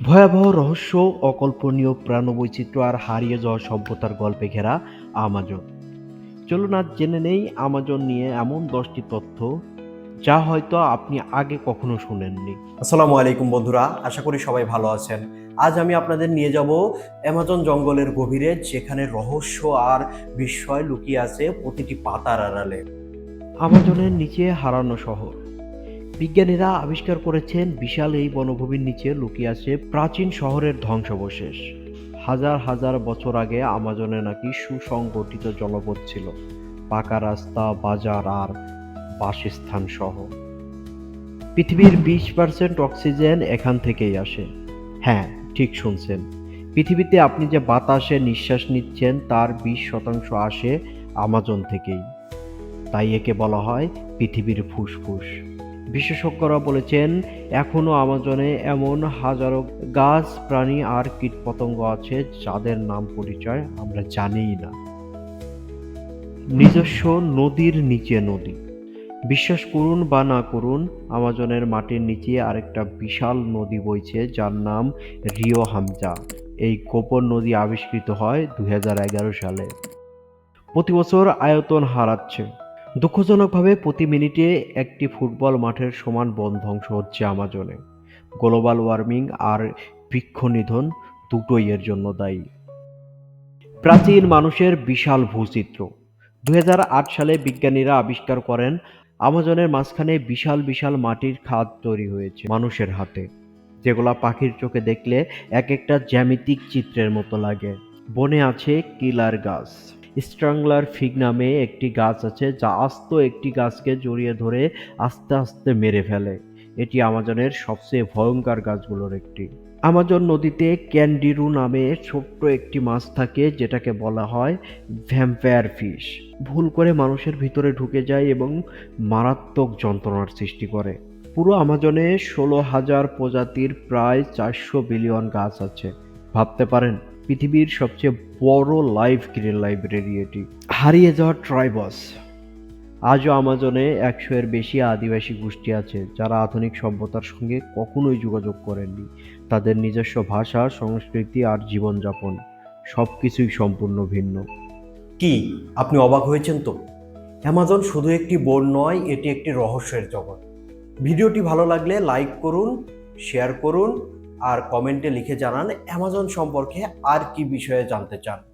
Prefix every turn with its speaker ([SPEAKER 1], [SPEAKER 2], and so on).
[SPEAKER 1] ভয়াবহ রহস্য অকল্পনীয় প্রাণবৈচিত্র্য আর হারিয়ে যাওয়া সভ্যতার গল্পে ঘেরা আমাজন। চলুন আজ জেনে নেই আমাজন নিয়ে এমন দশটি তথ্য যা হয়তো আপনি আগে কখনো শুনেননি।
[SPEAKER 2] আসসালামু আলাইকুম বন্ধুরা আশা করি সবাই ভালো আছেন। আজ আমি আপনাদের নিয়ে যাব অ্যামাজন জঙ্গলের গভীরে যেখানে রহস্য আর বিস্ময় লুকিয়ে আছে প্রতিটি পাতার আড়ালে।
[SPEAKER 1] আমাজনের নিচে হারানো শহর। বিজ্ঞানীরা আবিষ্কার করেছেন বিশাল এই বনভূমির নিচে লুকিয়ে আছে প্রাচীন শহরের ধ্বংসাবশেষ। হাজার হাজার বছর আগে আমাজনে নাকি সুসংগঠিত জলপথ ছিল। পাকা রাস্তা, বাজার আর বাসস্থান সহ পৃথিবীর বিশ পার্সেন্ট অক্সিজেন এখান থেকেই আসে। হ্যাঁ ঠিক শুনছেন। পৃথিবীতে আপনি যে বাতাসে নিঃশ্বাস নিচ্ছেন, তার বিশ শতাংশ আসে আমাজন থেকেই। তাই একে বলা হয় পৃথিবীর ফুসফুস। বিশেষজ্ঞরা বলেছেন এখনও আমাজনে এমন হাজারো গাছ, প্রাণী আর কীটপতঙ্গ আছে যাদের নাম পরিচয় আমরা জানিই না। নিজস্ব নদীর নিচে নদী। বিশ্বাস করুন বা না করুন, আমাজনের মাটির নিচে আরেকটা বিশাল নদী বইছে যার নাম রিও হামজা। এই গোপন নদী আবিষ্কৃত হয় দুই হাজার এগারো সালে। প্রতি বছর আয়তন হারাচ্ছে। দুঃখজনকভাবে প্রতি মিনিটে একটি ফুটবল মাঠের সমান বন ধ্বংস হচ্ছে আমাজনে। গ্লোবাল ওয়ার্মিং আর বৃক্ষ নিধন দুটোই এর জন্য দায়ী। প্রাচীন মানুষের বিশাল ভূচিত্র। দুই হাজার আট সালে বিজ্ঞানীরা আবিষ্কার করেন, আমাজনের মাঝখানে বিশাল বিশাল মাটির খাদ তৈরি হয়েছে মানুষের হাতে, যেগুলা পাখির চোখে দেখলে এক একটা জ্যামিতিক চিত্রের মতো লাগে। বনে আছে কিলার গাছ। স্ট্রাংলার ফিগ নামে একটি গাছ আছে, যা আস্ত একটি গাছকে জড়িয়ে ধরে আস্তে আস্তে মেরে ফেলে। এটি আমাজনের সবচেয়ে ভয়ঙ্কর গাছগুলোর একটি। আমাজন নদীতে ক্যান্ডিরু নামে ছোট্ট একটি মাছ থাকে, যেটাকে বলা হয় ভ্যাম্পায়ার ফিশ। ভুল করে মানুষের ভিতরে ঢুকে যায় এবং মারাত্মক যন্ত্রণার সৃষ্টি করে। পুরো আমাজনে ষোলো হাজার প্রজাতির প্রায় চারশো বিলিয়ন গাছ আছে। ভাবতে পারেন পৃথিবীর সবচেয়ে বড় লাইভ গ্রিন লাইব্রেরি এটি। হারিয়ে যাওয়া ট্রাইবস। আজও আমাজনে একশো এর বেশি আদিবাসী গোষ্ঠী আছে, যারা আধুনিক সভ্যতার সঙ্গে কখনোই যোগাযোগ করেননি। তাদের নিজস্ব ভাষা, সংস্কৃতি আর জীবনযাপন সব কিছুই সম্পূর্ণ ভিন্ন।
[SPEAKER 2] কি? আপনি অবাক হয়েছেন তো? অ্যামাজন শুধু একটি বন নয়, এটি একটি রহস্যের জগৎ। ভিডিওটি ভালো লাগলে লাইক করুন শেয়ার করুন আর কমেন্টে লিখে জানান অ্যামাজন সম্পর্কে আর কি বিষয়ে জানতে চান।